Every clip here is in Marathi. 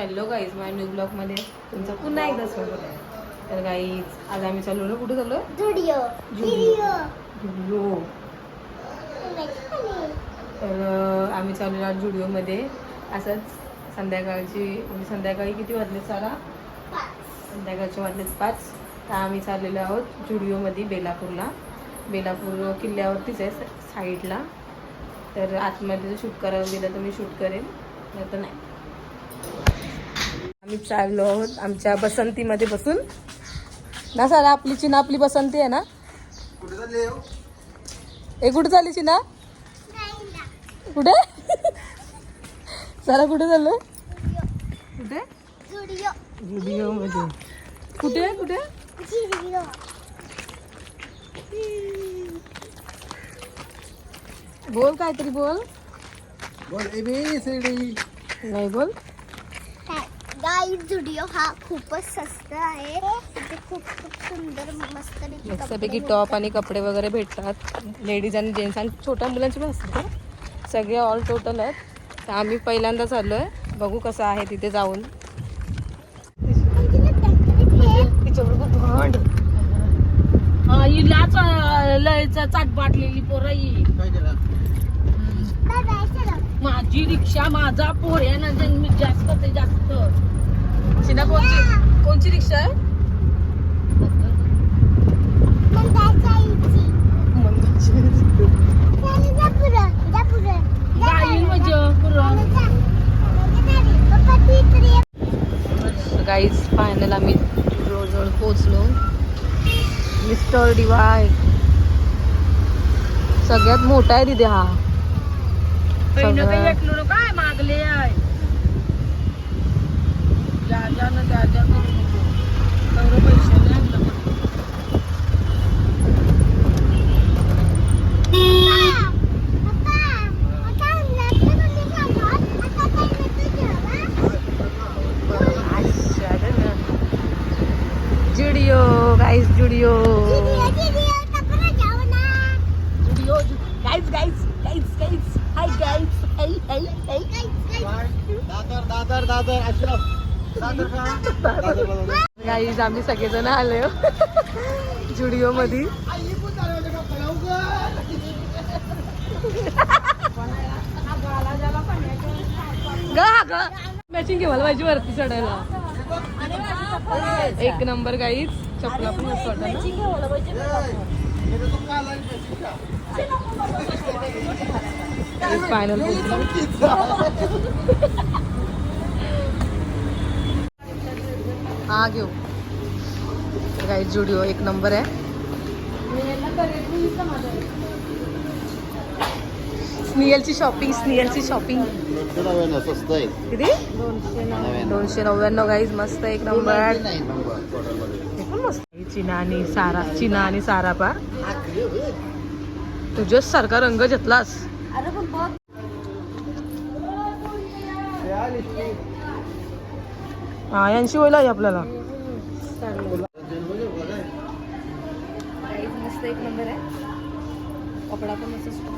हॅलो गाईज माझ्या न्यू ब्लॉगमध्ये तुमचं पुन्हा एकदा स्वागत आहे. तर गाईज आज आम्ही चाललो ना कुठे चाललो? जुडिओ जुडिओ. तर आम्ही चाललो आज जुडिओमध्ये असंच संध्याकाळची म्हणजे संध्याकाळी किती वाजले सारा? संध्याकाळचे वाजलेत पाच. तर आम्ही चाललेलो आहोत जुडिओमध्ये बेलापूरला. बेलापूर किल्ल्यावरतीच आहे साईडला तर आतमध्ये जर शूट करायला गेलं तर मी शूट करेन नाही तर नाही. आम्ही चाललो आहोत आमच्या बसंतीमध्ये बसून. ना सर आपली चिना आपली बसंती आहे ना? ए कुठे चालली चिना? कुठे? सरा कुठे चाललो कुठे? व्हिडिओमध्ये. कुठे? कुठे? बोल काहीतरी बोल. बोल एबीसीडी नाही बोल. हा खूपच स्वस्त आहे. इथे खूप खूप सुंदर मस्त मस्तपैकी टॉप आणि कपडे वगैरे भेटतात. लेडीज आणि जेंट्स आणि छोट्या मुलांचे पण असतात हं. सगळे ऑल टोटल आहेत. तर आम्ही पहिल्यांदा चाललो आहे बघू कसं आहे तिथे जाऊन. हिलाच लयचा चाट बाटलेली पोरं ही. माझी रिक्षा माझा पोर आहे ना जन्मी जास्त ते जास्त कोणची कोणची रिक्षा आहे? गाई म्हणजे गाईज फायनल आम्ही जवळ पोचलो मिस्टर डिवाय सगळ्यात मोठा आहे तिथे हा. पहिलं काही सगळं. भेटलो काय मागले आहे? जा जा ना जा जा करू नको तेवढं पैसे नाही आणलं. Zudio guys Zudio. Zudio hi guys hi hi hi Dadar Dadar Dadar Ashraf. Guys आम्ही सगळेजण आलो जुडिओ मध्ये मॅचिंग घेवायला पाहिजे वरती चढायला. एक नंबर गाईज चपला पण फायनल हा घेऊ. गाईज जुडिओ एक नंबर आहे. स्नियलची शॉपिंग स्नियलची शॉपिंग दोनशे नव्याण्णव. किती दोनशे गाईज मस्त एक नंबर पण मस्त. चिना आणि सारा चिना आणि सारा पा. तुझ्याच सारखा रंग घेतलास. हा यांशी होईल आहे आपल्याला. मस्त एक नंबर आहे. कपडा पण मस्त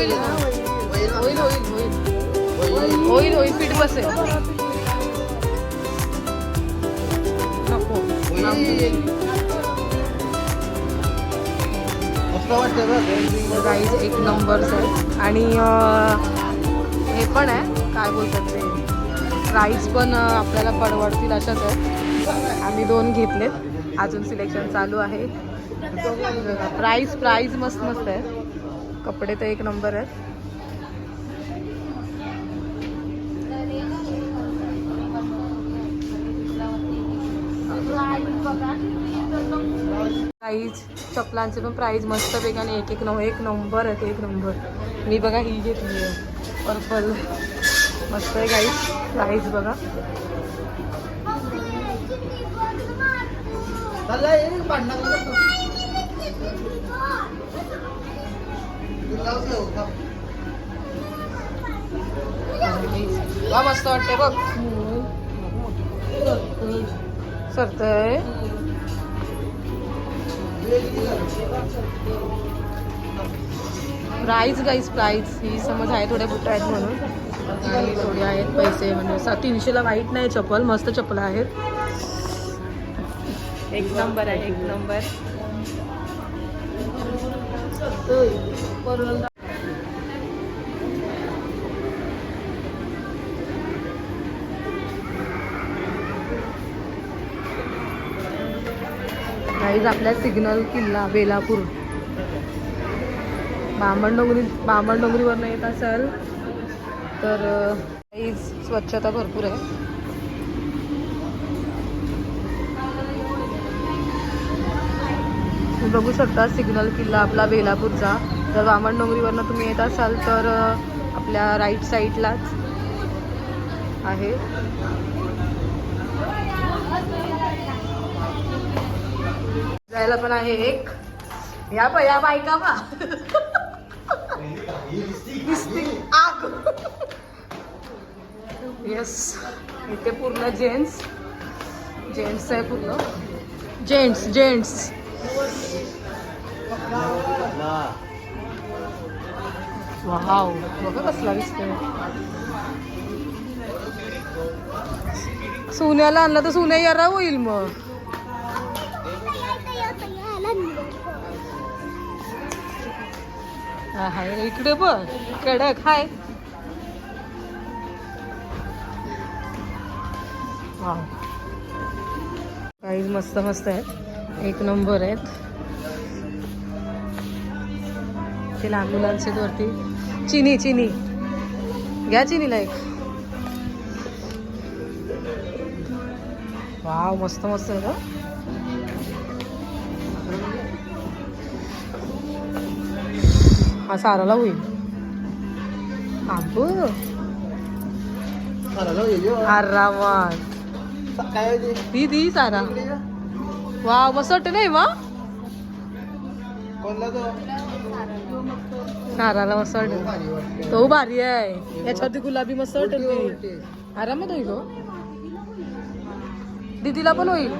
होईल होईल होईल होईल. होईल होईल पीठ बसेल. गाईज एक नंबर सर आणि हे पण आहे. काय बोलतात ते? प्राईज पण आपल्याला परवडतील अशाच आहे आम्ही दोन घेतलेत. अजून सिलेक्शन चालू आहे. प्राईज प्राईज मस्त मस्त आहे. कपडे तर एक नंबर आहेत. प्राईज चपलांचे पण प्राईज मस्त आणि एक एक नऊ एक नंबर आहेत एक नंबर. मी बघा ही घेतली आहे. पर्पल. मस्त आहे गाईज प्राईज बघा चालला ये पाडणार नको. तू लावून ठेव, थांब. वा मस्त वाटते बघ सरतय प्राईज गाईज प्राईज ही समज आहे थोड्या बुट्या आहेत म्हणून. आणि थोडे आहेत पैसे म्हणजे असं तीनशेला वाईट नाही चप्पल मस्त चप्पल आहेत. एक नंबर आहे एक नंबर. गाईज आपल्या सिग्नल किल्ला बेलापूर. बामणडोंगरी बामणडोंगरीवरनं येत असाल तर गाईज स्वच्छता भरपूर आहे. तुम्ही बघू शकता सिग्नल किल्ला आपला बेलापूरचा. जर बामणडोंगरीवरनं तुम्ही येत असाल तर आपल्या राईट साईडलाच आहे. जायला पण आहे एक. या पण या बायका बा आग. येस इथे पूर्ण जेंट्स. जेंट्स आहे पूर्ण. Gents gents. वाव बघा कसला दिसतोय सोन्याला आणला तर सोन्या यारा होईल मग. हाय इकडे बघ. कडक हाय. वाव काही मस्त मस्त आहेत. एक नंबर आहेत. ते लहान मुलांचे वरती चिनी चिनी घ्या चिनीला एक वाव मस्त मस्त आहे गं. हा साराला होईल. आरामात काय होते? दी दी सारा. वाव मस्त वाटतं नाही मा नाराला साराला मस्त तो भारी तो भारी आहे. याच्यावरती गुलाबी मस्त वाटेल उलटी, आरामात होईल हो. दीदीला पण होईल.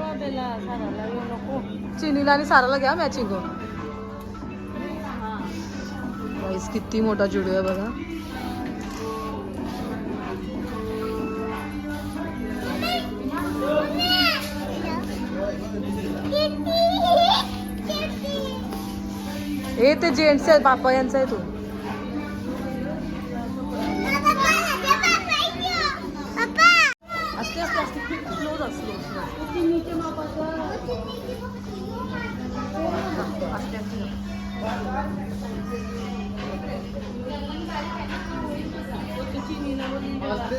चिनीला आणि साराला घ्या मॅचिंग हो. किती मोठा जुडिओ आहे बघा. हे ते जेंट्स आहे बापा यांचा आहे तो. असते असते असते. क्लोज असते असते. असते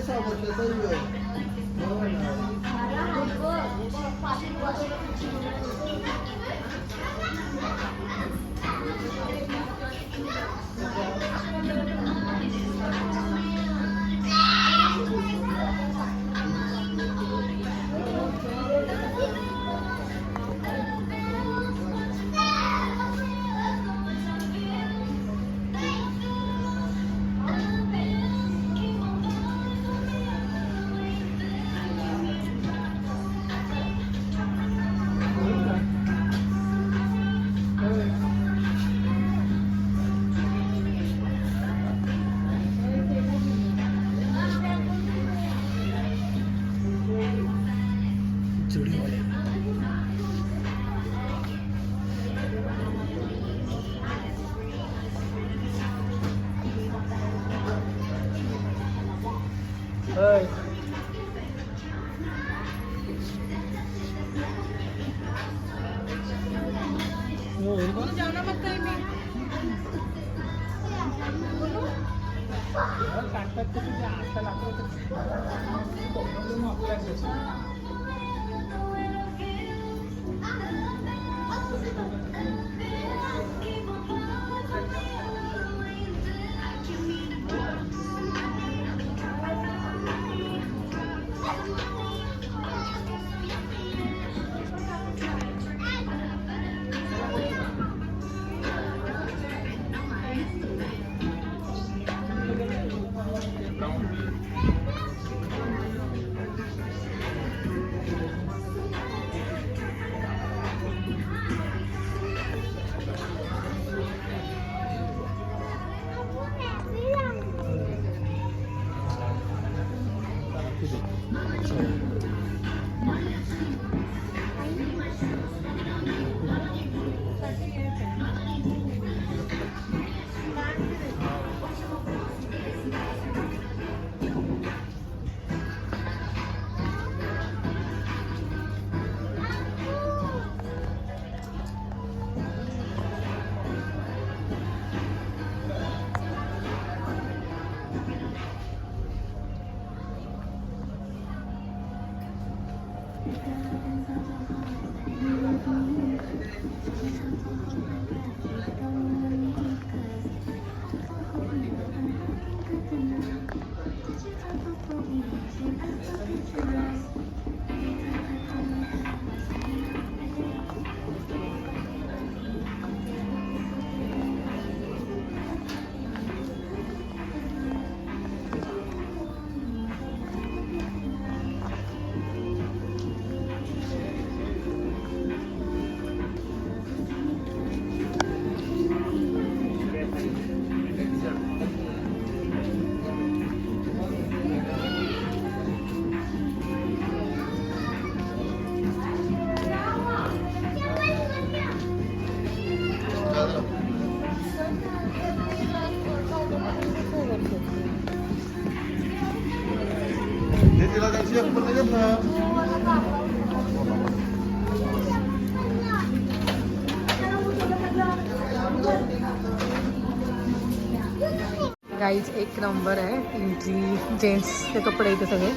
गाईज एक नंबर आहे एंट्री जेंट्सचे कपडे इथे सगळे.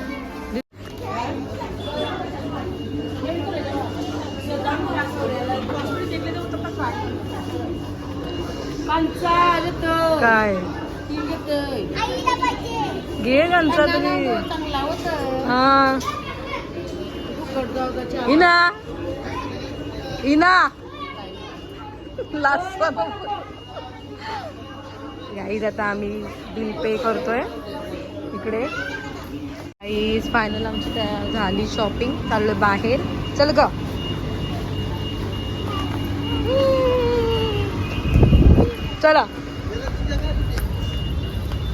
काय? घे गांचा तुम्ही. हा. इना. इना. लास्ट गाईज आता आम्ही बिल पे करतोय. इकडे. गाईज फायनल आमची झाली शॉपिंग चाललोय बाहेर. चल ग. चला.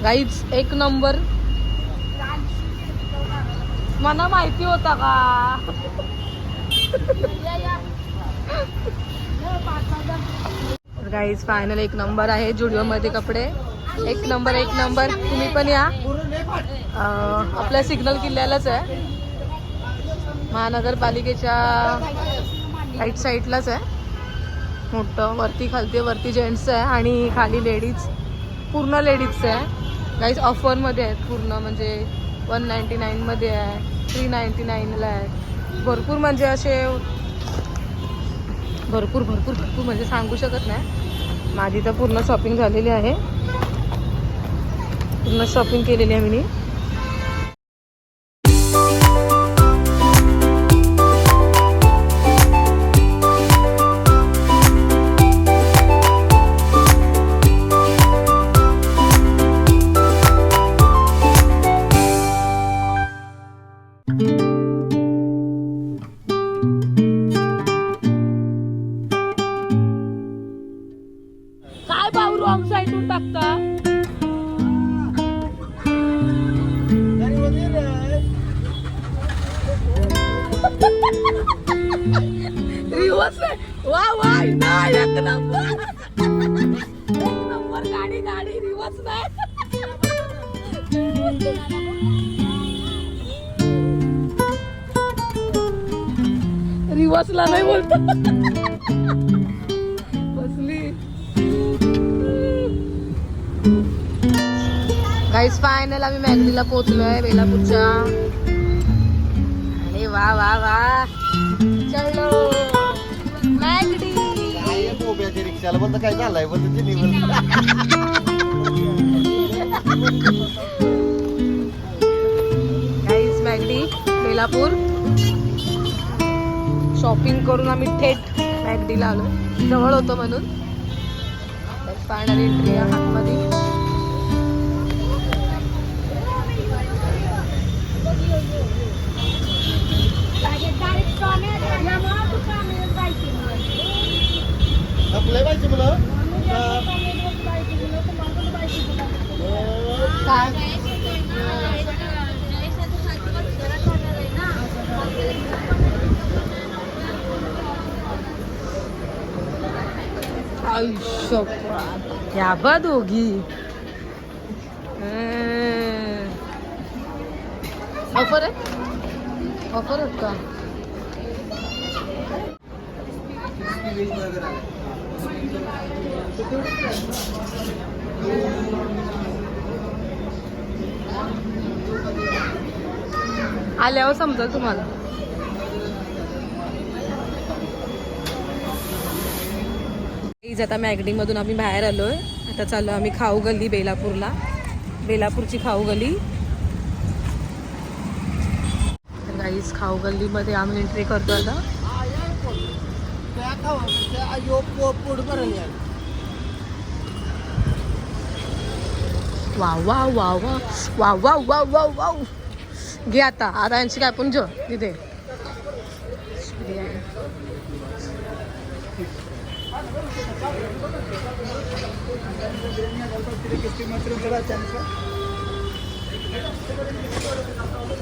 गाईज एक नंबर मला माहिती होता का? गाईज फायनल एक नंबर आहे जुडिओ मध्ये कपडे. एक नंबर एक नंबर तुम्ही पण या. आपल्या सिग्नल किल्ल्यालाच आहे. महानगरपालिकेच्या राईट साईडलाच आहे. मोठं वरती खालती वरती जेंट्सचं आहे आणि खाली लेडीज पूर्ण लेडीजचं आहे. गाईज ऑफरमध्ये आहेत. पूर्ण म्हणजे वन नाईन्टी नाईनमध्ये आहे. थ्री नाईन्टी नाईनला आहे. भरपूर म्हणजे असे भरपूर भरपूर भरपूर म्हणजे सांगू शकत नाही. माझी तर पूर्ण शॉपिंग झालेली आहे. पूर्ण शॉपिंग केलेली आहे मी. गाडी नाही रिवर्सला नाही बोलतो. हसली गाईस फायनल आम्ही मॅगडीला पोहोचलोय बेलापूरच्या. अरे वा वा वा. चलो मॅगडी. रिक्षाला बोलतं काय झालंय? बोलतं. चिनीवर मॅगडी बेलापूर शॉपिंग करून आम्ही थेट मॅगडीला आलो जवळ होतो म्हणून. फायनल एंट्री आतमध्ये आपल्या पाहिजे मुलं काय आयुष्य या बा दोघी ऑफर आहे? ऑफर आहेत का? आल्यावर समजा तुम्हाला. प्लीज आता मॅगडीमधून आम्ही बाहेर आलो आहे आता चाललो आम्ही खाऊ गल्ली बेलापूरला. बेलापूरची खाऊ गल्ली. तर गाईज खाऊ गल्लीमध्ये आम्ही एंट्री करतो आता. वा वा वा वा वा वा वा वा वा घे आता. आता यांची काय पण जो तिथे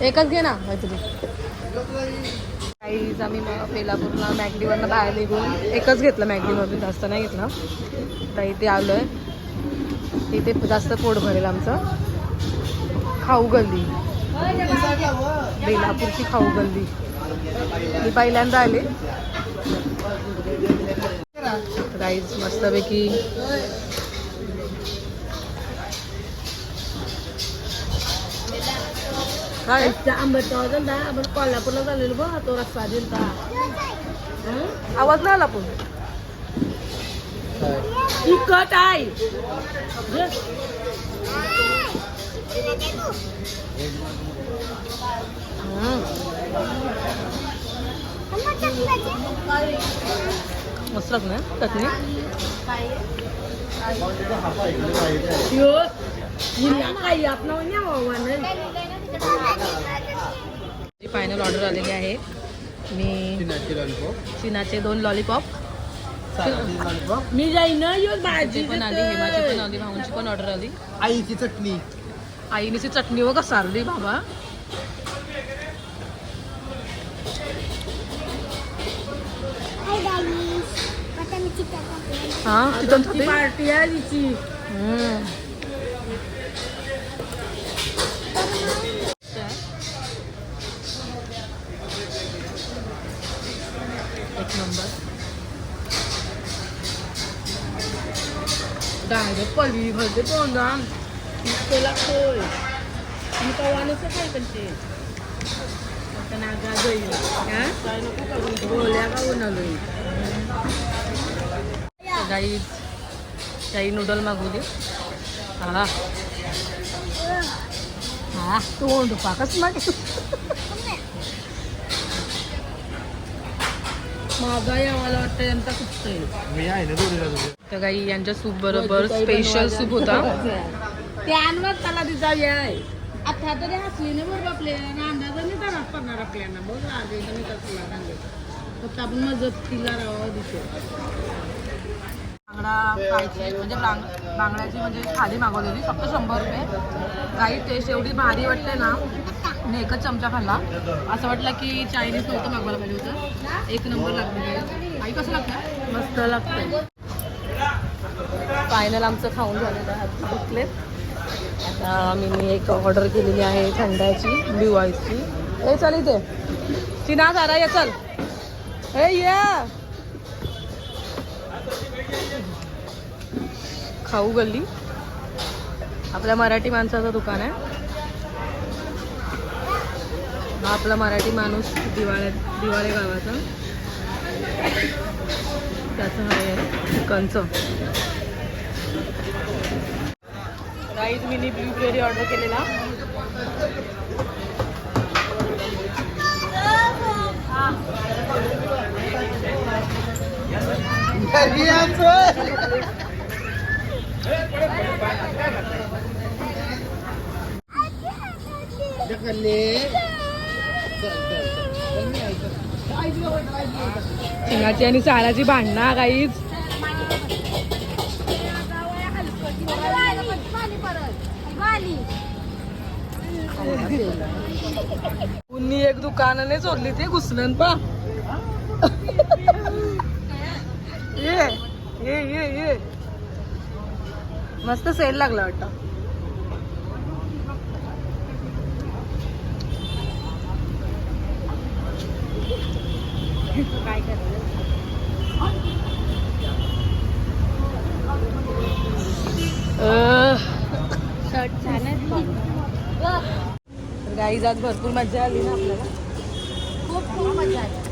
एकच घे ना काहीतरी काहीच आम्ही मग बेलापूरला मॅगडीवरनं बाहेर निघून एकच घेतलं मॅगडीमधून जास्त नाही घेतलं. तर इथे आलोय. इथे जास्त पोट भरेल आमचं. खाऊ गल्ली. बेलापूरची खाऊ गल्ली. मी पहिल्यांदा आले. राईस मस्तपैकी काय आंबट आपण कोल्हापूरला झालेलो बघ तो रस्ता दिलता. आवाज नाही आला पण. तिखट आहे. मस्त ना चटणी? यो काही आपण फायनल ऑर्डर आलेली आहे. मी चिनाचे दोन लॉलीपॉप मी जाईन यो भाजी पण आली हेमाची पण आली भाऊंची पण ऑर्डर आली. आईची चटणी. आईनीची चटणी व सारली बाबा. हा चिकन ती पार्टी आहे तिची. number. Dah, dia poli, dia poli, dia poli, dia poli, dia poli, dia poli, dia poli, dia poli, dia poli, dia poli, dai ah. Ah. Tuh untuk pakai semangat माझा आम्हाला वाटतं यांचा कुठतंय मी आहे ना दोरीला तर काही यांच्या सूप बरोबर स्पेशल सूप होता. ते त्याला तिचा याय आता तरी हसली नाही बरोबर आपल्याला अंदाजाने तर पडणार आपल्याला. बघ आधी मी कसला सांगेल फक्त आपण मदत तिला राहावं दिसतो बांगडा फ्रायची म्हणजे बांग बांगड्याची म्हणजे थाली मागवलेली फक्त शंभर रुपये. काही टेस्ट एवढी भारी वाटते ना मी एकच चमचा खाल्ला. असं वाटलं की चायनीज नव्हतं मागवायला पाहिजे होतं. एक नंबर लागतो आई कसं लागतं? मस्त लागतं फायनल आमचं खाऊन झालेलं आहे आता बसले आता मी एक ऑर्डर केलेली आहे थंडाची ब्ल्यू आईसची ए चल इथे. चिना झाला ये चल. ए या. खाऊ गल्ली. आपल्या मराठी माणसाचं दुकान आहे. हा आपला मराठी माणूस दिवाळ्या दिवाळे गावाचा. त्याचं आहे चिकनचं. राईस मिनी ब्लूबेरी ऑर्डर केलेला. सिंगाची आणि साराची भांडणा काहीच उन्नी एक दुकानाने चोरली ते घुसलन पा. ये ये ये ये. मस्त सेल लागला वाटतं. अह. शर्ट छान तर गाईज आज भरपूर मजा आली ना आपल्याला. खूप खूप मजा आली.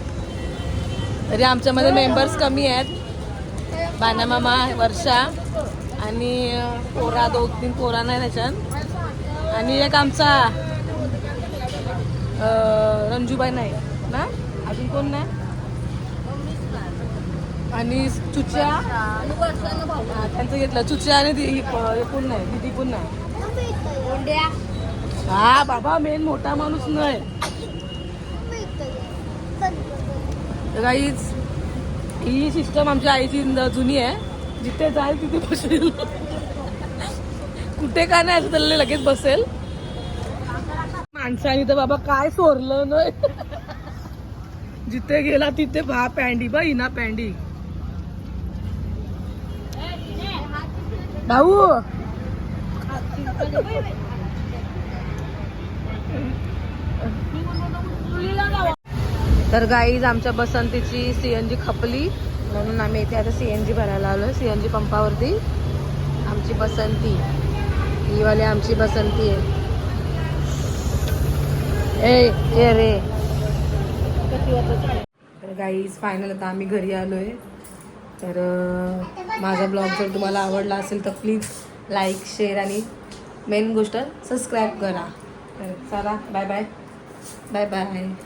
तरी आमच्यामध्ये मेंबर्स कमी आहेत. बाना मामा वर्षा आणि पोरा दोन तीन पोरा नाही त्याच्यात. आणि एक आमचा रंजूबाई नाही ना? अजून कोण नाही? आणि चुच्या. त्यांचं घेतलं. चुच्या आणि कोण नाही? दिदी कोण नाही? हा बाबा मेन मोठा माणूस नाही. काहीच ही सिस्टम आमच्या आईची जुनी आहे. जिथे जाईल तिथे बसेल. कुठे काय नाही असं त्याला लगेच बसेल. माणसाने तर बाबा काय सोरलं नाही जिथे गेला तिथे भा पॅन्डी बा हिना पॅन्डी. भाऊ. तर गाईज आमच्या बसंतीची सीएनजी खपली. म्हणून आम्ही इथे आता सीएनजी भरायला आलो सीएनजी पंपावरती आमची बसंती. ही वाली आमची बसंती आहे. ए ए रे. तर गाईज फायनल आता आम्ही घरी आलोय. तर माझा ब्लॉग जर तुम्हाला आवडला असेल तर प्लीज लाईक शेअर आणि मेन गोष्ट सबस्क्राईब करा. तर चला बाय बाय बाय बाय